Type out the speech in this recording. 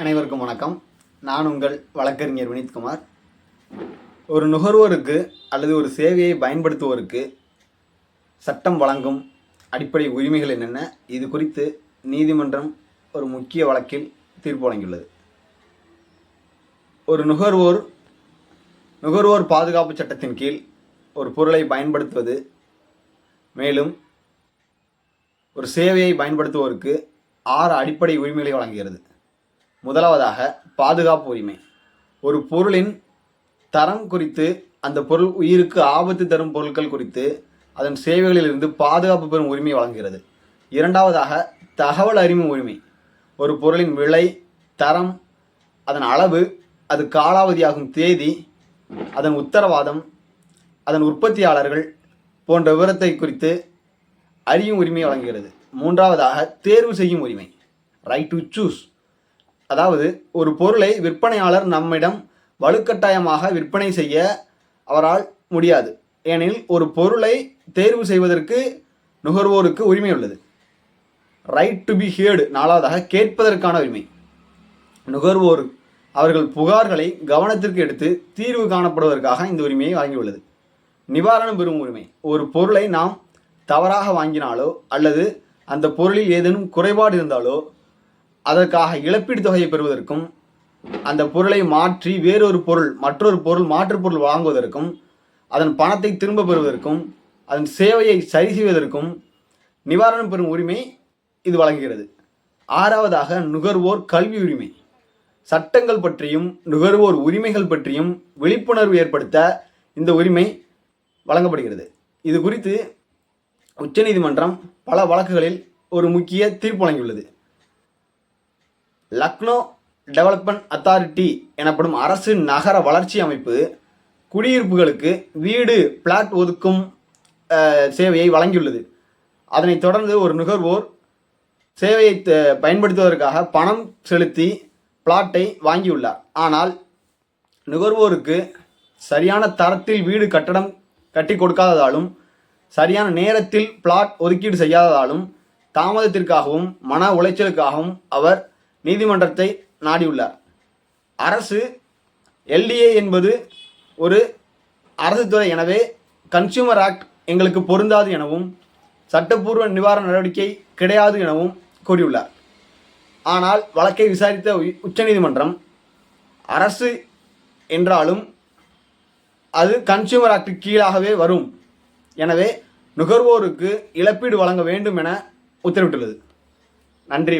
அனைவருக்கும் வணக்கம். நான் உங்கள் வழக்கறிஞர் வினித்குமார். ஒரு நுகர்வோருக்கு அல்லது ஒரு சேவையை பயன்படுத்துவோருக்கு சட்டம் வழங்கும் அடிப்படை உரிமைகள் என்னென்ன? இது குறித்து நீதிமன்றம் ஒரு முக்கிய வழக்கில் தீர்ப்பு வழங்கியுள்ளது. ஒரு நுகர்வோர் நுகர்வோர் பாதுகாப்பு சட்டத்தின் கீழ் ஒரு பொருளை பயன்படுத்துவது மேலும் ஒரு சேவையை பயன்படுத்துவோருக்கு ஆறு அடிப்படை உரிமைகளை வழங்குகிறது. முதலாவதாக பாதுகாப்பு உரிமை. ஒரு பொருளின் தரம் குறித்து அந்த பொருள் உயிருக்கு ஆபத்து தரும் பொருட்கள் குறித்து அதன் சேவைகளிலிருந்து பாதுகாப்பு பெறும் உரிமை வழங்குகிறது. இரண்டாவதாக தகவல் அறிமும் உரிமை. ஒரு பொருளின் விலை தரம் அதன் அளவு அது காலாவதியாகும் தேதி அதன் உத்தரவாதம் அதன் உற்பத்தியாளர்கள் போன்ற விவரத்தை குறித்து அறியும் உரிமை வழங்குகிறது. மூன்றாவதாக தேர்வு செய்யும் உரிமை. ரைட் டு சூஸ் அதாவது ஒரு பொருளை விற்பனையாளர் நம்மிடம் வலுக்கட்டாயமாக விற்பனை செய்ய அவரால் முடியாது. ஏனெனில் ஒரு பொருளை தேர்வு செய்வதற்கு நுகர்வோருக்கு உரிமை உள்ளது. ரைட் டு பி ஹியர்டு நாலாவதாக கேட்பதற்கான உரிமை. நுகர்வோர் அவர்கள் புகார்களை கவனத்திற்கு எடுத்து தீர்வு காணப்படுவதற்காக இந்த உரிமையை வழங்கியுள்ளது. நிவாரணம் பெறும் உரிமை. ஒரு பொருளை நாம் தவறாக வாங்கினாலோ அல்லது அந்த பொருளில் ஏதேனும் குறைபாடு இருந்தாலோ அதற்காக இழப்பீடு தொகையை பெறுவதற்கும் அந்த பொருளை மாற்றி வேறொரு பொருள் மற்றொரு பொருள் மாற்று பொருள் வாங்குவதற்கும் அதன் பணத்தை திரும்ப பெறுவதற்கும் அதன் சேவையை சரி செய்வதற்கும் நிவாரணம் பெறும் உரிமை இது வழங்குகிறது. ஆறாவதாக நுகர்வோர் கல்வி உரிமை. சட்டங்கள் பற்றியும் நுகர்வோர் உரிமைகள் பற்றியும் விழிப்புணர்வு ஏற்படுத்த இந்த உரிமை வழங்கப்படுகிறது. இது குறித்து உச்சநீதிமன்றம் பல வழக்குகளில் ஒரு முக்கிய தீர்ப்பு வழங்கியுள்ளது. லக்னோ டெவலப்மெண்ட் அத்தாரிட்டி எனப்படும் அரசு நகர வளர்ச்சி அமைப்பு குடியிருப்புகளுக்கு வீடு பிளாட் ஒதுக்கும் சேவையை வழங்கியுள்ளது. அதனைத் தொடர்ந்து ஒரு நுகர்வோர் சேவையை பயன்படுத்துவதற்காக பணம் செலுத்தி பிளாட்டை வாங்கியுள்ளார். ஆனால் நுகர்வோருக்கு சரியான தரத்தில் வீடு கட்டடம் கட்டி கொடுக்காததாலும் சரியான நேரத்தில் பிளாட் ஒதுக்கீடு செய்யாததாலும் தாமதத்திற்காகவும் மன உளைச்சலுக்காகவும் அவர் நீதிமன்றத்தை நாடியுள்ளார். அரசு எல்டிஏ என்பது ஒரு அரசு துறை. எனவே கன்சியூமர் ஆக்ட் எங்களுக்கு பொருந்தாது எனவும் சட்டப்பூர்வ நிவாரண நடவடிக்கை கிடையாது எனவும் கூறியுள்ளார். ஆனால் வழக்கை விசாரித்த உ- உச்சநீதிமன்றம் அரசு என்றாலும் அது கன்சியூமர் ஆக்ட் கீழாகவே வரும். எனவே நுகர்வோருக்கு இழப்பீடு வழங்க வேண்டும் என உத்தரவிட்டுள்ளது. நன்றி.